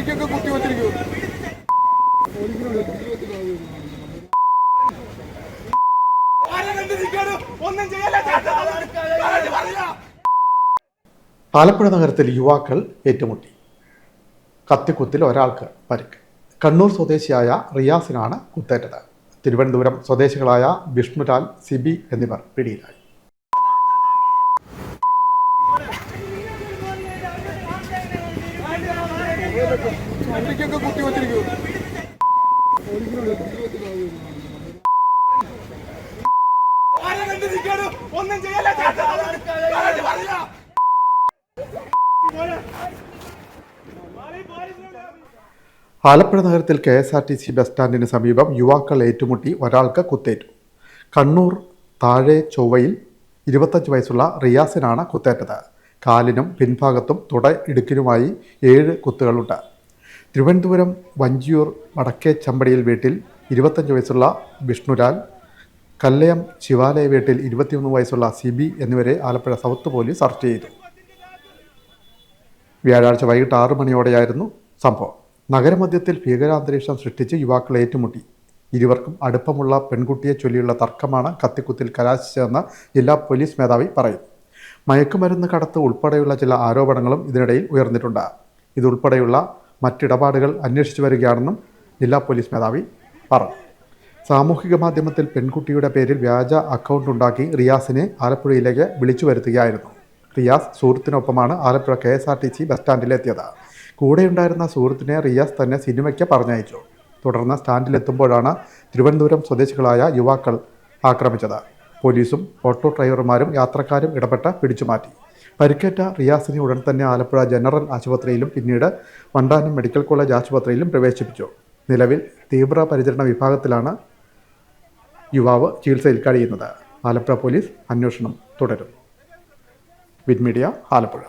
ചണ്ടിക്കൊക്കെ കുത്തിവെച്ചിരിക്കും ആലപ്പുഴ നഗരത്തിൽ യുവാക്കൾ ഏറ്റുമുട്ടി. കത്തിക്കുത്തിൽ ഒരാൾക്ക് പരിക്ക്. കണ്ണൂർ സ്വദേശിയായ റിയാസിനാണ് കുത്തേറ്റത്. തിരുവനന്തപുരം സ്വദേശികളായ വിഷ്ണുലാൽ സിബി എന്നിവർ പിടിയിലായി. ചണ്ടിക്കൊക്കെ കുത്തി വച്ചിരിക്കും ആലപ്പുഴ നഗരത്തിൽ K S R T C bus സ്റ്റാൻഡിന് സമീപം യുവാക്കൾ ഏറ്റുമുട്ടി ഒരാൾക്ക് കുത്തേറ്റു. കണ്ണൂർ താഴെ ചൊവ്വയിൽ ഇരുപത്തഞ്ച് വയസ്സുള്ള റിയാസിനാണ് കുത്തേറ്റത്. കാലിനും പിൻഭാഗത്തും തുട ഇടുക്കിനുമായി ഏഴ് കുത്തുകളുണ്ട്. തിരുവനന്തപുരം വഞ്ചിയൂർ വടക്കേ ചമ്പടിയിൽ വീട്ടിൽ ഇരുപത്തഞ്ച് വയസ്സുള്ള വിഷ്ണുലാൽ കല്ലയം ശിവാലയ വീട്ടിൽ ഇരുപത്തിയൊന്ന് വയസ്സുള്ള സിബി എന്നിവരെ ആലപ്പുഴ സൗത്ത് പോലീസ് അറസ്റ്റ് ചെയ്തു. വ്യാഴാഴ്ച വൈകിട്ട് ആറു മണിയോടെയായിരുന്നു സംഭവം. നഗരമധ്യത്തിൽ ഭീകരാന്തരീക്ഷം സൃഷ്ടിച്ച് യുവാക്കൾ ഏറ്റുമുട്ടി. ഇരുവർക്കും അടുപ്പമുള്ള പെൺകുട്ടിയെ ചൊല്ലിയുള്ള തർക്കമാണ് കത്തിക്കുത്തിൽ കലാശിച്ചതെന്ന് ജില്ലാ പോലീസ് മേധാവി പറയുന്നു. മയക്കുമരുന്ന് കടത്ത് ഉൾപ്പെടെയുള്ള ചില ആരോപണങ്ങളും ഇതിനിടയിൽ ഉയർന്നിട്ടുണ്ട്. ഇതുൾപ്പെടെയുള്ള മറ്റിടപാടുകൾ അന്വേഷിച്ചു വരികയാണെന്നും ജില്ലാ പോലീസ് മേധാവി പറഞ്ഞു. സാമൂഹിക മാധ്യമത്തിൽ പെൺകുട്ടിയുടെ പേരിൽ വ്യാജ അക്കൗണ്ട് ഉണ്ടാക്കി റിയാസിനെ ആലപ്പുഴയിലേക്ക് വിളിച്ചു വരുത്തുകയായിരുന്നു. Riyas സുഹൃത്തിനൊപ്പമാണ് Alappuzha K S R T C bus സ്റ്റാൻഡിലെത്തിയത്. കൂടെയുണ്ടായിരുന്ന സുഹൃത്തിനെ റിയാസ് തന്നെ സിനിമയ്ക്ക് പറഞ്ഞയച്ചു. തുടർന്ന് സ്റ്റാൻഡിലെത്തുമ്പോഴാണ് തിരുവനന്തപുരം സ്വദേശികളായ യുവാക്കൾ ആക്രമിച്ചത്. പോലീസും ഓട്ടോ ഡ്രൈവർമാരും യാത്രക്കാരും ഇടപെട്ട് പിടിച്ചുമാറ്റി പരിക്കേറ്റ റിയാസിനെ ഉടൻ തന്നെ ആലപ്പുഴ ജനറൽ ആശുപത്രിയിലും പിന്നീട് വണ്ടാനം മെഡിക്കൽ കോളേജ് ആശുപത്രിയിലും പ്രവേശിപ്പിച്ചു. നിലവിൽ തീവ്രപരിചരണ വിഭാഗത്തിലാണ് യുവാവ് ചികിത്സയിൽ കഴിയുന്നത്. ആലപ്പുഴ പോലീസ് അന്വേഷണം തുടരും. Vid Media Alappuzha.